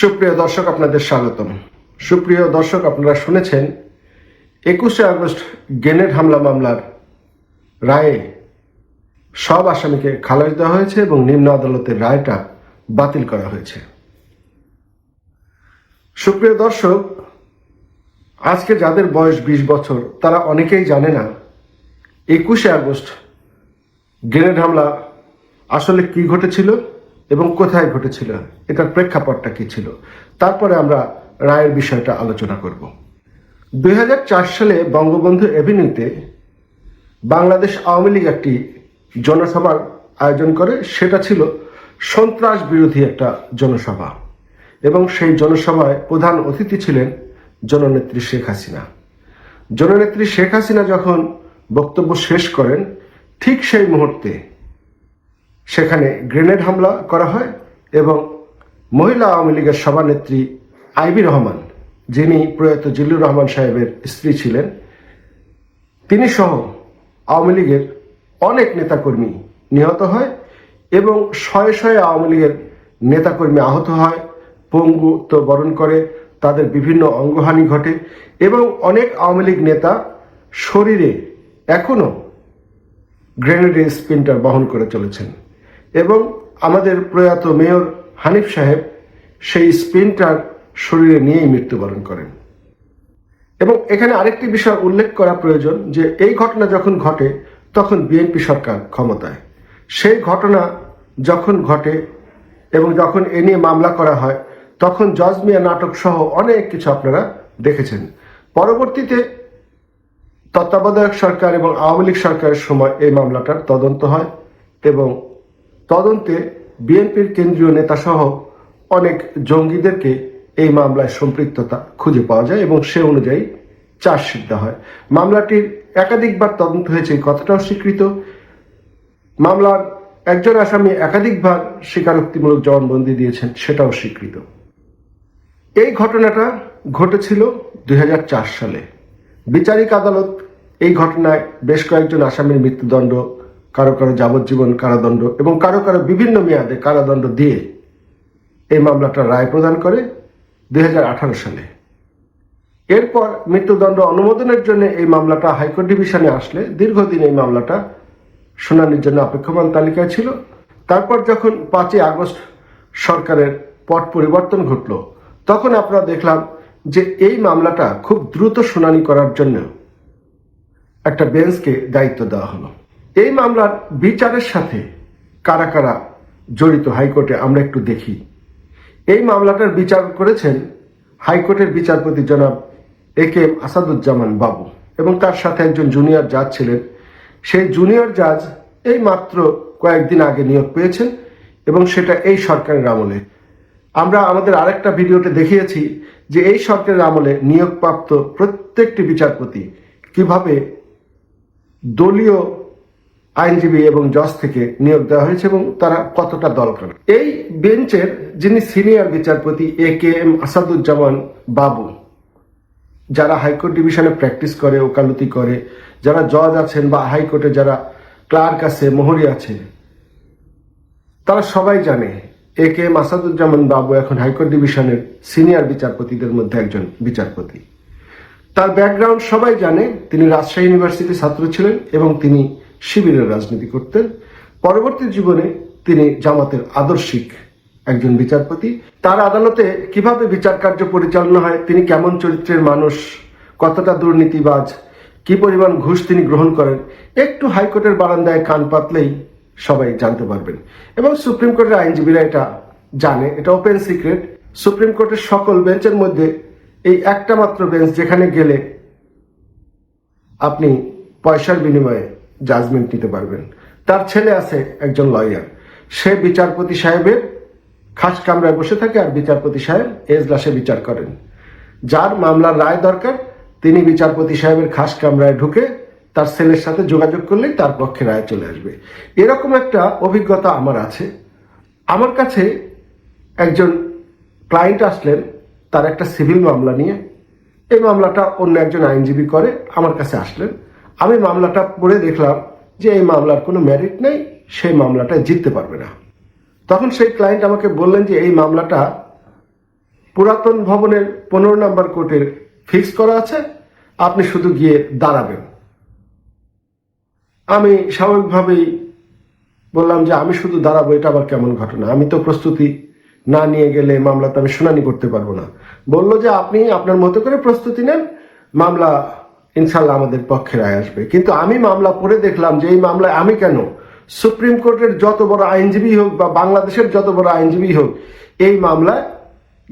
সুপ্রিয় দর্শক, আপনাদের স্বাগতম। সুপ্রিয় দর্শক, আপনারা শুনেছেন, একুশে আগস্ট গ্রেনেড হামলা মামলার রায়ে সব আসামিকে খালাস দেওয়া হয়েছে এবং নিম্ন আদালতের রায়টা বাতিল করা হয়েছে। সুপ্রিয় দর্শক, আজকে যাদের বয়স বিশ বছর, তারা অনেকেই জানে না একুশে আগস্ট গ্রেনেড হামলা আসলে কি ঘটেছিল। এবং কোথায় ঘটেছিল, এটার প্রেক্ষাপটটা কি ছিল, তারপরে আমরা রায়ের বিষয়টা আলোচনা করব। দুই হাজার চার সালে বঙ্গবন্ধু এভিনিউতে বাংলাদেশ আওয়ামী লীগ একটি জনসভার আয়োজন করে, সেটা ছিল সন্ত্রাস বিরোধী একটা জনসভা। এবং সেই জনসভায় প্রধান অতিথি ছিলেন জননেত্রী শেখ হাসিনা। জননেত্রী শেখ হাসিনা যখন বক্তব্য শেষ করেন, ঠিক সেই মুহূর্তে সেখানে গ্রেনেড হামলা করা হয় এবং মহিলা আওয়ামী লীগের সভানেত্রী আইবি রহমান, যিনি প্রয়াত জিল্লুর রহমান সাহেবের স্ত্রী ছিলেন, তিনি সহ আওয়ামী লীগের অনেক নেতাকর্মী নিহত হয় এবং শয়ে শয়ে আওয়ামী লীগের নেতাকর্মী আহত হয়। পঙ্গুত্ব বরণ করে, তাদের বিভিন্ন অঙ্গহানি ঘটে এবং অনেক আওয়ামী লীগ নেতা শরীরে এখনও গ্রেনেডের স্পিনটার বহন করে চলেছেন। এবং আমাদের প্রয়াত মেয়র হানিফ সাহেব সেই স্পিনটার শরীরে নিয়েই মৃত্যুবরণ করেন। এবং এখানে আরেকটি বিষয় উল্লেখ করা প্রয়োজন যে এই ঘটনা যখন ঘটে, তখন বিএনপি সরকার ক্ষমতায়। সেই ঘটনা যখন ঘটে এবং যখন এ নিয়ে মামলা করা হয়, তখন জজ মিয়া নাটক সহ অনেক কিছু আপনারা দেখেছেন। পরবর্তীতে তত্ত্বাবধায়ক সরকার এবং আওয়ামী লীগ সরকারের সময় এই মামলাটার তদন্ত হয় এবং তদন্তে বিএনপির কেন্দ্রীয় নেতাসহ অনেক জঙ্গিদেরকে এই মামলায় সম্পৃক্ততা খুঁজে পাওয়া যায় এবং সে অনুযায়ী চার্জশিট দেওয়া হয়। মামলাটির একাধিকবার তদন্ত হয়েছে কথাটাও স্বীকৃত। মামলার একজন আসামি একাধিকবার স্বীকারোক্তিমূলক জবানবন্দি দিয়েছেন, সেটাও স্বীকৃত। এই ঘটনাটা ঘটেছিল দুই হাজার চার সালে। বিচারিক আদালত এই ঘটনায় বেশ কয়েকজন আসামির মৃত্যুদণ্ড কারও কারও যাবজ্জীবন কারাদণ্ড এবং কারও কারও বিভিন্ন মেয়াদে কারাদণ্ড দিয়ে এই মামলাটা রায় প্রদান করে দু হাজার আঠারো সালে। এরপর মৃত্যুদণ্ড অনুমোদনের জন্য এই মামলাটা হাইকোর্ট ডিভিশনে আসলে। দীর্ঘদিন এই মামলাটা শুনানির জন্য অপেক্ষমান তালিকায় ছিল। তারপর যখন পাঁচই আগস্ট সরকারের পট পরিবর্তন ঘটল, তখন আমরা দেখলাম যে এই মামলাটা খুব দ্রুত শুনানি করার জন্য একটা বেঞ্চকে দায়িত্ব দেওয়া হলো। এই মামলার বিচারের সাথে কারা কারা জড়িত হাইকোর্টে আমরা একটু দেখি। এই মামলাটার বিচার করেছেন হাইকোর্টের বিচারপতি জনাব এ কে এম আসাদুজ্জামান বাবু এবং তার সাথে একজন জুনিয়র জাজ ছিলেন। সেই জুনিয়র জাজ এই মাত্র কয়েকদিন আগে নিয়োগ পেয়েছেন এবং সেটা এই সরকারের আমলে। আমরা আমাদের আরেকটা ভিডিওতে দেখিয়েছি যে এই সরকারের আমলে নিয়োগপ্রাপ্ত প্রত্যেকটি বিচারপতি কীভাবে দলীয় আইনজীবী এবং জজ থেকে নিয়োগ দেওয়া হয়েছে এবং তারা কতটা দরকার এই বেঞ্চের যিনি সিনিয়র বিচারপতি এ কে এম আসাদুজ্জামান বাবু, যারা হাইকোর্ট ডিভিশনে প্র্যাকটিস করে, ওকালতি করে, যারা জজ আছেন বা হাইকোর্টে যারা ক্লার্ক আছে মোহরি আছে, তারা সবাই জানে এ কে এম আসাদুজ্জামান বাবু এখন হাইকোর্ট ডিভিশনের সিনিয়র বিচারপতিদের মধ্যে একজন বিচারপতি। তার ব্যাকগ্রাউন্ড সবাই জানে, তিনি রাজশাহী ইউনিভার্সিটির ছাত্র ছিলেন এবং তিনি শিবিরের রাজনীতি করতেন। পরবর্তী জীবনে তিনি জামাতের আদর্শিক একজন বিচারপতি। তার আদালতে কীভাবে বিচার কার্য পরিচালনা হয়, তিনি কেমন চরিত্রের মানুষ, কতটা দুর্নীতিবাজ, কি পরিমাণ ঘুষ তিনি গ্রহণ করেন, একটু হাইকোর্টের বারান্দায় কান পাতলেই সবাই জানতে পারবেন। এবং সুপ্রিম কোর্টের আইনজীবীরা এটা জানে, এটা ওপেন সিক্রেট সুপ্রিম কোর্টের সকল বেঞ্চের মধ্যে এই একটা মাত্র বেঞ্চ যেখানে গেলে আপনি পয়সার বিনিময়ে জাজমেন্ট নিতে পারবেন। তার ছেলে আছে একজন লয়ার সে বিচারপতি সাহেবের খাস কামরায় বসে থাকে আর বিচারপতি সাহেব এজলাসে বিচার করেন। যার মামলার রায় দরকার, তিনি বিচারপতি সাহেবের খাস কামরায় ঢুকে তার ছেলের সাথে যোগাযোগ করলেই তার পক্ষে রায় চলে আসবে। এরকম একটা অভিজ্ঞতা আমার আছে। আমার কাছে একজন ক্লায়েন্ট আসলেন, তার একটা সিভিল মামলা নিয়ে। এই মামলাটা অন্য একজন আইনজীবী করে আমার কাছে আসলেন। আমি মামলাটা পড়ে দেখলাম যে এই মামলার কোনো ম্যারিট নেই, সেই মামলাটা জিততে পারবে না। তখন সেই ক্লায়েন্ট আমাকে বললেন যে এই মামলাটা পুরাতন ভবনের পনেরো নম্বর কোর্টের ফিক্স করা আছে, আপনি শুধু গিয়ে দাঁড়াবেন। আমি স্বাভাবিকভাবেই বললাম যে আমি শুধু দাঁড়াবো, এটা আবার কেমন ঘটনা? আমি তো প্রস্তুতি না নিয়ে গেলে মামলাতে আমি শুনানি করতে পারব না। বলল যে আপনি আপনার মতো করে প্রস্তুতি নেন, মামলা ইনশাল্লাহ আমাদের পক্ষে রায় আসবে। কিন্তু আমি মামলা পড়ে দেখলাম যে এই মামলায় আমি কেন? সুপ্রিম কোর্টের যত বড় আইনজীবী হোক বা বাংলাদেশের যত বড় আইনজীবী হোক, এই মামলায়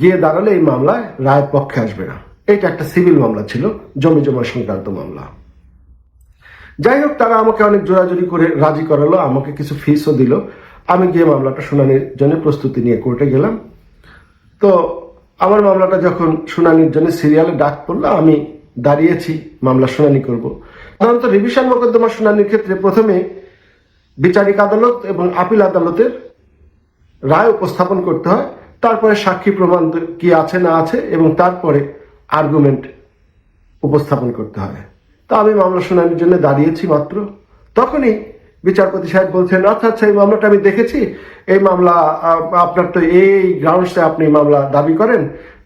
গিয়ে দাঁড়ালে এই মামলায় রায়ের পক্ষে আসবে না। এটা একটা সিভিল মামলা ছিল, জমি জমা সংক্রান্ত মামলা। যাই হোক, তারা আমাকে অনেক জোরাজুরি করে রাজি করালো, আমাকে কিছু ফিসও দিল। আমি গিয়ে মামলাটা শুনানির জন্য প্রস্তুতি নিয়ে কোর্টে গেলাম। তো আমার মামলাটা যখন শুনানির জন্য সিরিয়ালে ডাক পড়ল, আমি দাঁড়িয়েছি, মামলা শুনানি করব। সাধারণত রিভিশন মোকদ্দমা শুনানির ক্ষেত্রে প্রথমে বিচারিক আদালত এবং আপিল আদালতের রায় উপস্থাপন করতে হয়, তারপরে সাক্ষী প্রমাণ কি আছে না আছে এবং তারপরে আর্গুমেন্ট উপস্থাপন করতে হয়। তা আমি মামলা শুনানির জন্য দাঁড়িয়েছি মাত্র। তখনই বিচারপতি সাহেব বলছেন আচ্ছা আচ্ছা এই মামলাটা আমি দেখেছি। এই মামলা আপনার তো এই গ্রাউন্ডসে আপনি মামলা দাবি করেন।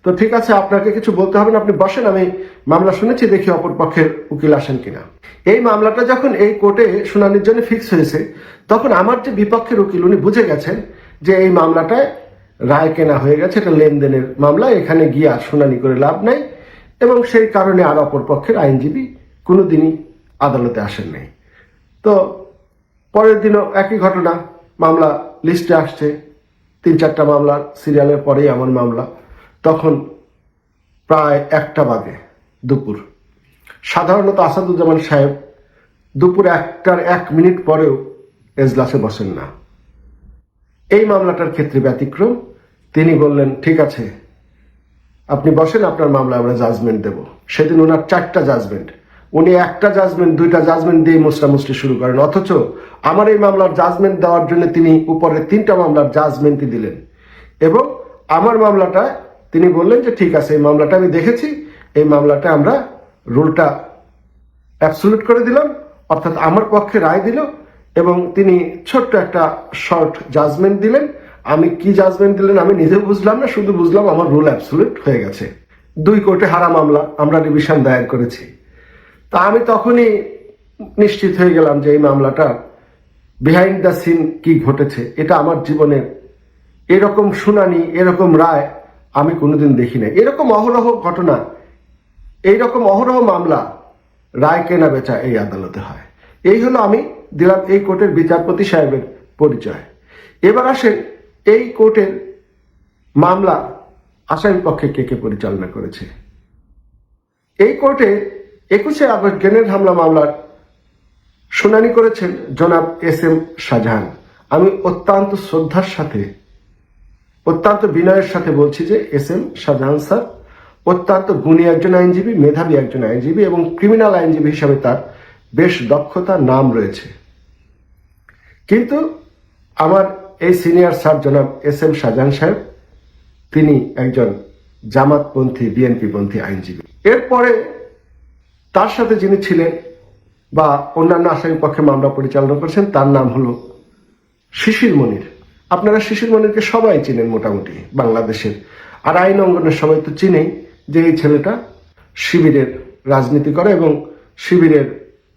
তো ঠিক আছে, আপনাকে কিছু বলতে হবে না, আপনি বসেন, আমি মামলা শুনেছি, দেখি অপর পক্ষের উকিল আসেন কিনা। এই মামলাটা যখন এই কোর্টে শুনানির জন্য ফিক্স হয়েছে, তখন আমার যে বিপক্ষের উকিল, উনি বুঝে গেছেন যে এই মামলাটায় রায় কেনা হয়ে গেছে, এটা লেনদেনের মামলা, এখানে গিয়ে আর শুনানি করে লাভ নাই, এবং সেই কারণে আর অপর পক্ষের আইনজীবী কোনোদিনই আদালতে আসেন নাই। তো পরের দিনও একই ঘটনা, মামলা লিস্টে আসছে তিন চারটা মামলা সিরিয়ালের পরেই আমার মামলা। তখন প্রায় একটা বাজে দুপুর। সাধারণত আসাদুজ্জামান সাহেব দুপুর একটার এক মিনিট পরেও এজলাসে বসেন না। এই মামলাটার ক্ষেত্রে ব্যতিক্রম। তিনি বললেন, ঠিক আছে, আপনি বসেন, আপনার মামলা আমরা জাজমেন্ট দেব। সেদিন ওনার চারটা জাজমেন্ট উনি একটা জাজমেন্ট দুইটা জাজমেন্ট দিয়ে মুসরামুসরি শুরু করেন। অথচ আমার এই মামলার জাজমেন্ট দেওয়ার জন্য তিনি উপরে তিনটা মামলার জাজমেন্টই দিলেন। এবং আমার মামলাটা তিনি বললেন যে, ঠিক আছে, এই মামলাটা আমি দেখেছি। এই মামলাটা আমরা রুলটা অ্যাবসুলেট করে দিলাম, অর্থাৎ আমার পক্ষে রায় দিল এবং তিনি ছোট্ট একটা শর্ট জাজমেন্ট দিলেন। আমি কি জাজমেন্ট দিলেন আমি নিজে বুঝলাম না, শুধু বুঝলাম আমার রুল অ্যাবসুলেট হয়ে গেছে। দুই কোর্টে হারা মামলা, আমরা রিভিশন দায়ের করেছি। তা আমি তখনই নিশ্চিত হয়ে গেলাম যে এই মামলাটা বিহাইন্ড দ্য সিন কি ঘটেছে, এটা আমার জীবনের এরকম শুনানি, এরকম রায় আমি কোনোদিন দেখি নাই। এরকম অহরহ ঘটনা, এইরকম অহরহ মামলা রায় কেনা বেচা এই আদালতে হয়। এই হলো আমি দিলাম এই কোর্টের বিচারপতি সাহেবের পরিচয়। এবার আসেন এই কোর্টের মামলা আসামি পক্ষে কে কে পরিচালনা করেছে। এই কোর্টে একুশে আগস্ট গ্রেনেড হামলা মামলার শুনানি করেছেন জনাব এস এম শাহজাহান। আমি অত্যন্ত শ্রদ্ধার সাথে অত্যন্ত বিনয়ের সাথে বলছি যে এস এম শাহজাহান স্যার, অত্যন্ত গুণী একজন আইনজীবী, মেধাবী একজন আইনজীবী এবং ক্রিমিনাল আইনজীবী হিসাবে তার বেশ দক্ষতা, নাম রয়েছে। কিন্তু আমার এই সিনিয়র স্যার জনাব এস এম শাহজাহান সাহেব, তিনি একজন জামাতপন্থী, বিএনপিপন্থী আইনজীবী। এরপরে তার সাথে যিনি ছিলেন বা অন্যান্য আসামি পক্ষে মামলা পরিচালনা করেছেন, তার নাম হলো শিশির মনির। আপনারা শিশির মনিরকে সবাই চিনেন মোটামুটি, বাংলাদেশের। আর আইন অঙ্গনের সবাই তো চিনেই যে এই ছেলেটা শিবিরের রাজনীতি করে এবং শিবিরের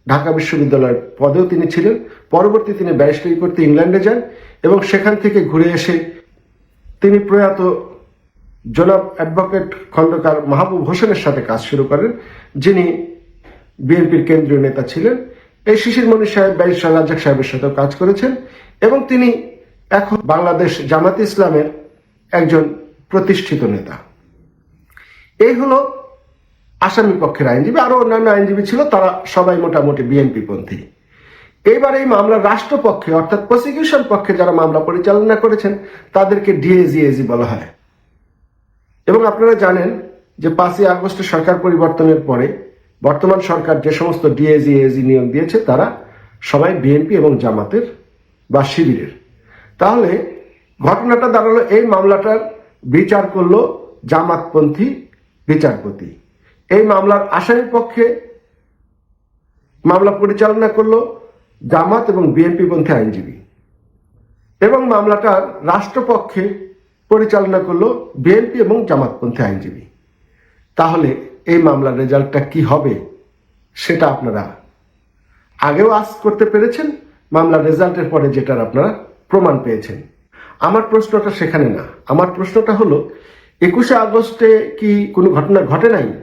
ঢাকা বিশ্ববিদ্যালয়ের পদেও তিনি ছিলেন। পরবর্তী তিনি ব্যারিস্টারি করতে ইংল্যান্ডে যান এবং সেখান থেকে ঘুরে এসে তিনি প্রয়াত জনাব অ্যাডভোকেট খন্দকার মাহবুব হোসেনের সাথে কাজ শুরু করেন, যিনি বিএনপির কেন্দ্রীয় নেতা ছিলেন। এই শিশির মনি সাহেব ব্যারিস্টার রাজ্জাক সাহেবের সাথেও কাজ করেছেন এবং তিনি এখন বাংলাদেশ জামাত ইসলামের একজন প্রতিষ্ঠিত নেতা। এই হলো আসামি পক্ষের আইনজীবী, আরও অন্যান্য আইনজীবী ছিল, তারা সবাই মোটামুটি বিএনপি পন্থী এইবার এই মামলা রাষ্ট্রপক্ষে, অর্থাৎ প্রসিকিউশন পক্ষে যারা মামলা পরিচালনা করেছেন, তাদেরকে ডিএজিএজি বলা হয়। এবং আপনারা জানেন যে পাঁচই আগস্টে সরকার পরিবর্তনের পরে, বর্তমান সরকার যে সমস্ত ডিএজিএজি নিয়োগ দিয়েছে, তারা সবাই বিএনপি এবং জামাতের বা শিবিরের। তাহলে ঘটনাটা দাঁড়াল, এই মামলাটার বিচার করল জামাতপন্থী বিচারপতি। এই মামলার আসামি পক্ষে মামলা পরিচালনা করল জামাত এবং বিএনপি পন্থী আইনজীবী। এবং মামলাটার রাষ্ট্রপক্ষে পরিচালনা করল বিএনপি এবং জামাতপন্থী আইনজীবী। তাহলে এই মামলার রেজাল্টটা কি হবে সেটা আপনারা আগেও আজ করতে পেরেছেন, মামলার রেজাল্টের পরে যেটার আপনারা প্রমাণ পেয়েছেন। আমার প্রশ্নটা সেখানে না। আমার প্রশ্নটা হলো, একুশে আগস্টে কি কোনো ঘটনা ঘটে নাই?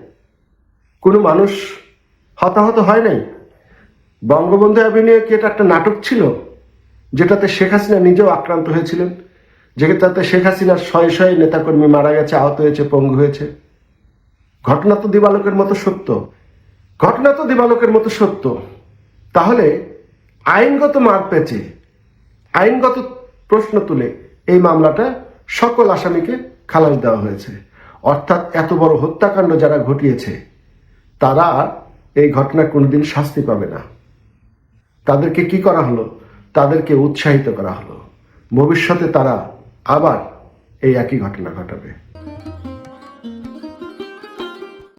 কোনো মানুষ হতাহত হয় নাই? বঙ্গবন্ধু অ্যাভিনিউ কি এটা একটা নাটক ছিল, যেটাতে শেখ হাসিনা নিজেও আক্রান্ত হয়েছিলেন? যেটাতে শেখ হাসিনার শয়ে শয়ে নেতাকর্মী মারা গেছে, আহত হয়েছে, পঙ্গু হয়েছে। ঘটনা তো দিবালোকের মতো সত্য। ঘটনা তো দিবালোকের মতো সত্য। তাহলে আইনগত মার পেঁচে আইনগত প্রশ্ন তুলে এই মামলাটা সকল আসামিকে খালাস দেওয়া হয়েছে। অর্থাৎ এত বড় হত্যাকাণ্ড যারা ঘটিয়েছে, তারা এই ঘটনা কোনোদিন শাস্তি পাবে না। তাদেরকে কি করা হলো? তাদেরকে উৎসাহিত করা হলো। ভবিষ্যতে তারা আবার এই একই ঘটনা ঘটাবে।